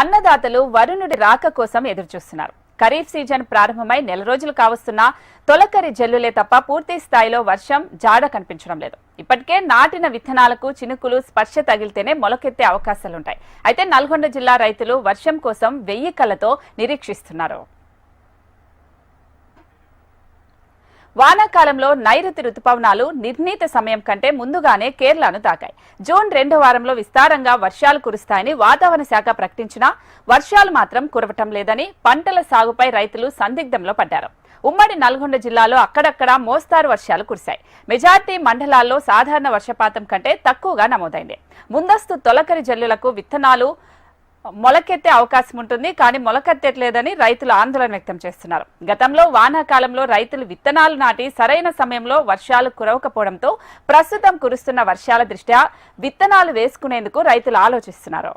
అన్నదాతలు వరుణుడి రాక కోసం ఎదురుచూస్తున్నారు. ఖరీఫ్ సీజన్ ప్రారంభమై నెల రోజులు కావస్తున్నా తొలకరి జల్లులే తప్ప పూర్తి స్థాయిలో వర్షం జాడ కనిపించడం లేదు. ఇప్పటికే నాటిన విత్తనాలకు చినుకులు స్పర్శ తగిలితేనే మొలకెత్తే అవకాశాలుంటాయి. అయితే నల్గొండ జిల్లా రైతులు వర్షం కోసం వెయ్యి కళ్ళతో నిరీక్షిస్తున్నారు. వానాకాలంలో నైరుతి రుతుపవనాలు నిర్ణీత సమయం కంటే ముందుగానే కేరళను తాకాయి. జూన్ రెండో వారంలో విస్తారంగా వర్షాలు కురుస్తాయని వాతావరణ శాఖ ప్రకటించినా వర్షాలు మాత్రం కురవటం లేదని పంటల సాగుపై రైతులు సందిగ్ధంలో పడ్డారు. ఉమ్మడి నల్గొండ జిల్లాలో అక్కడక్కడ మోస్తారు వర్షాలు కురిశాయి. మెజార్టీ మండలాల్లో సాధారణ వర్షపాతం కంటే తక్కువగా నమోదైంది. ముందస్తు తొలకరి జల్లులకు విత్తనాలు మొలకెత్తే అవకాశం ఉంటుంది కానీ మొలకెత్తట్లేదని రైతులు ఆందోళన వ్యక్తం చేస్తున్నారు. గతంలో వానాకాలంలో రైతులు విత్తనాలు నాటి సరైన సమయంలో వర్షాలు కురవకపోవడంతో ప్రస్తుతం కురుస్తున్న వర్షాల దృష్ట్యా విత్తనాలు వేసుకునేందుకు రైతులు ఆలోచిస్తున్నారు.